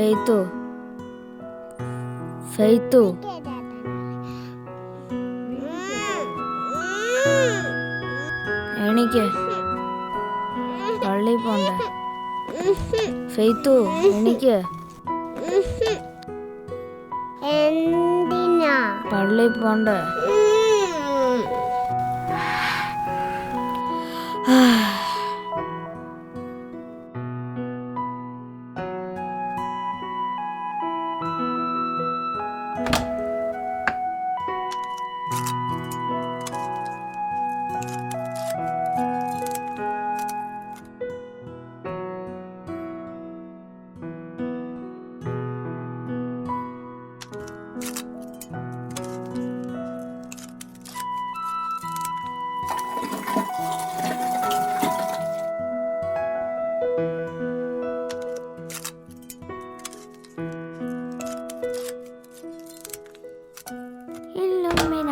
ഫെയ്ത്തു. ഫെയ്ത്തു. എണീക്ക്. പള്ളി പോണ്ട. ഫെയ്ത്തു എണീക്ക്. എന്തിനാ? പള്ളി പോണ്ട.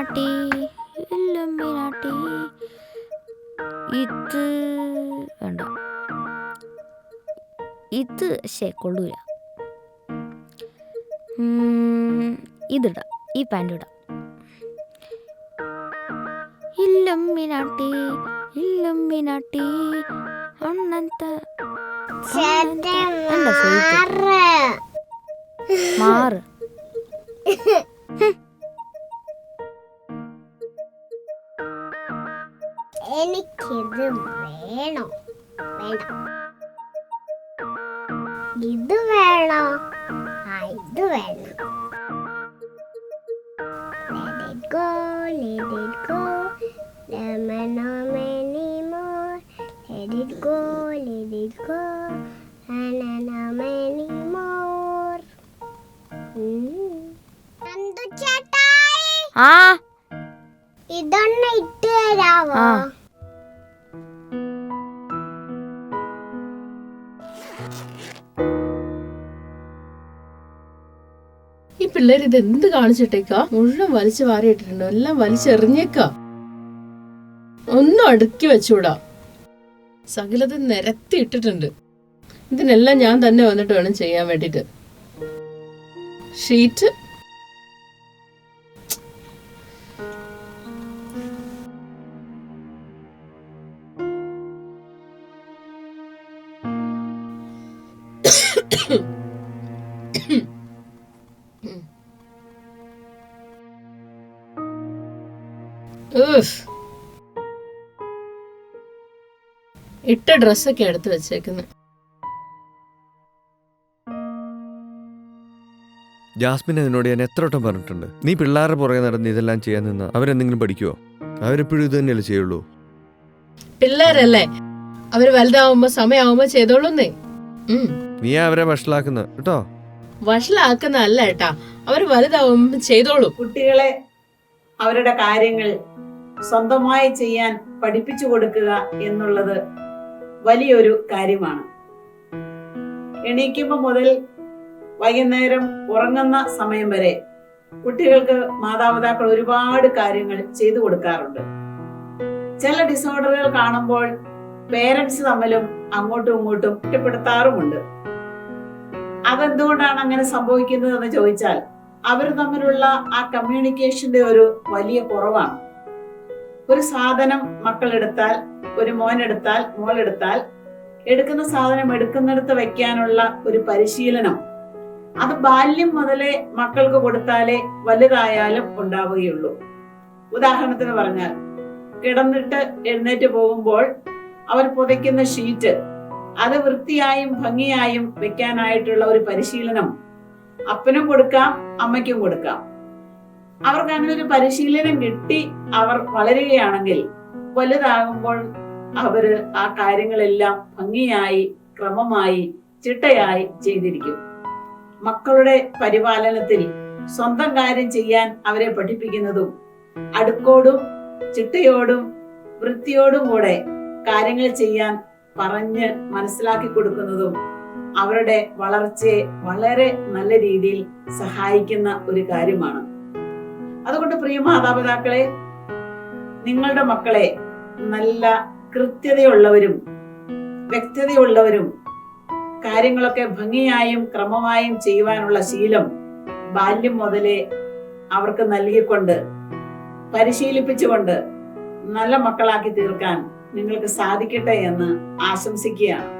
ഇല്ലുമിനാട്ടി ഇല്ലുമിനാട്ടി ഇത് വേണ്ട. ഇത് ശേ കൊള്ളൂല. ഇതിടാം. ഈ പാന്റ് ഇടാം. ഇല്ലുമിനാട്ടി ഇല്ലുമിനാട്ടി എന്താ മാറ്. എനിക്കിത് വേണോ. വേണം. ഇത് വേണോ? ആ ഇത് വേണം. Hmm. ഇതൊന്നെ ഇട്ട് തരാവോ? ഈ പിള്ളേർ ഇത് എന്ത് കാണിച്ചിട്ടേക്കാ? മുഴുവൻ വലിച്ചു വാരിയിട്ടിട്ടുണ്ട്. എല്ലാം വലിച്ചെറിഞ്ഞേക്കാ. ഒന്നും അടുക്കി വെച്ചൂടാ. സകലത് നിരത്തി ഇട്ടിട്ടുണ്ട്. ഇതിനെല്ലാം ഞാൻ തന്നെ വന്നിട്ട് വേണം ചെയ്യാൻ വേണ്ടിട്ട് ഷീറ്റ്. ഉഫ്. ഇട്ട ഡ്രസ്സൊക്കെ എടുത്ത് വെച്ചേക്കുന്നു. ജാസ്മിൻ എന്നോട് ഞാൻ എത്ര വട്ടം പറഞ്ഞിട്ടുണ്ട്. നീ പിള്ളേരുടെ പുറകെ നടന്ന് ഇതെല്ലാം ചെയ്യാൻ നിന്ന്. അവരെന്തെങ്കിലും പഠിക്കുവോ? അവരെപ്പോഴും ഇത് തന്നെയല്ലേ ചെയ്യുള്ളൂ. പിള്ളേരല്ലേ? അവർ വലുതാവുമ്പോ സമയാവുമ്പോ ചെയ്തോളൂന്നേ. നീ അവരെ വഷളാക്കുന്ന. കേട്ടോ? വഷളാക്കുന്ന അല്ല ഏട്ടാ. അവർ വലുതാവുമ്പോ ചെയ്തോളൂ. കുട്ടികളെ അവരുടെ കാര്യങ്ങൾ സ്വന്തമായി ചെയ്യാൻ പഠിപ്പിച്ചു കൊടുക്കുക എന്നുള്ളത് വലിയൊരു കാര്യമാണ്. എണീക്കുമ്പോൾ മുതൽ വൈകുന്നേരം ഉറങ്ങുന്ന സമയം വരെ കുട്ടികൾക്ക് മാതാപിതാക്കൾ ഒരുപാട് കാര്യങ്ങൾ ചെയ്തു കൊടുക്കാറുണ്ട്. ചില ഡിസോർഡറുകൾ കാണുമ്പോൾ പേരൻസ് തമ്മിലും അങ്ങോട്ടും ഇങ്ങോട്ടും കുറ്റപ്പെടുത്താറുമുണ്ട്. അതെന്തുകൊണ്ടാണ് അങ്ങനെ സംഭവിക്കുന്നത് എന്ന് ചോദിച്ചാൽ അവർ തമ്മിലുള്ള ആ കമ്മ്യൂണിക്കേഷന്റെ ഒരു വലിയ കുറവാണ്. ഒരു സാധനം മക്കൾ എടുത്താൽ ഒരു മോൻ എടുത്താൽ മോൾ എടുത്താൽ എടുക്കുന്ന സാധനം എടുക്കുന്നിടത്ത് വെക്കാനുള്ള ഒരു പരിശീലനം അത് ബാല്യം മുതലേ മക്കൾക്ക് കൊടുത്താലേ വലുതായാലും ഉണ്ടാവുകയുള്ളൂ. ഉദാഹരണത്തിന് പറഞ്ഞാൽ കിടന്നിട്ട് എഴുന്നേറ്റ് പോകുമ്പോൾ അവർ പുതയ്ക്കുന്ന ഷീറ്റ് അത് വൃത്തിയായും ഭംഗിയായും വെക്കാനായിട്ടുള്ള ഒരു പരിശീലനം അപ്പനും കൊടുക്കാം അമ്മയ്ക്കും കൊടുക്കാം. അവർക്ക് അങ്ങനെ ഒരു പരിശീലനം കിട്ടി അവർ വളരുകയാണെങ്കിൽ വലുതാകുമ്പോൾ അവർ ആ കാര്യങ്ങളെല്ലാം ഭംഗിയായി ക്രമമായി ചിട്ടയായി ചെയ്തിരിക്കും. മക്കളുടെ പരിപാലനത്തിൽ സ്വന്തം കാര്യം ചെയ്യാൻ അവരെ പഠിപ്പിക്കുന്നതും അടുക്കോടും ചിട്ടയോടും വൃത്തിയോടും കൂടെ കാര്യങ്ങൾ ചെയ്യാൻ പറഞ്ഞ് മനസ്സിലാക്കി കൊടുക്കുന്നതും അവരുടെ വളർച്ചയെ വളരെ നല്ല രീതിയിൽ സഹായിക്കുന്ന ഒരു കാര്യമാണ്. അതുകൊണ്ട് പ്രിയ മാതാപിതാക്കളെ നിങ്ങളുടെ മക്കളെ നല്ല കൃത്യതയുള്ളവരും വ്യക്തതയുള്ളവരും കാര്യങ്ങളൊക്കെ ഭംഗിയായും ക്രമമായും ചെയ്യുവാനുള്ള ശീലം ബാല്യം മുതലേ അവർക്ക് നൽകിക്കൊണ്ട് പരിശീലിപ്പിച്ചുകൊണ്ട് നല്ല മക്കളാക്കി തീർക്കാൻ നിങ്ങൾക്ക് സാധിക്കട്ടെ എന്ന് ആശംസിക്കുകയാണ്.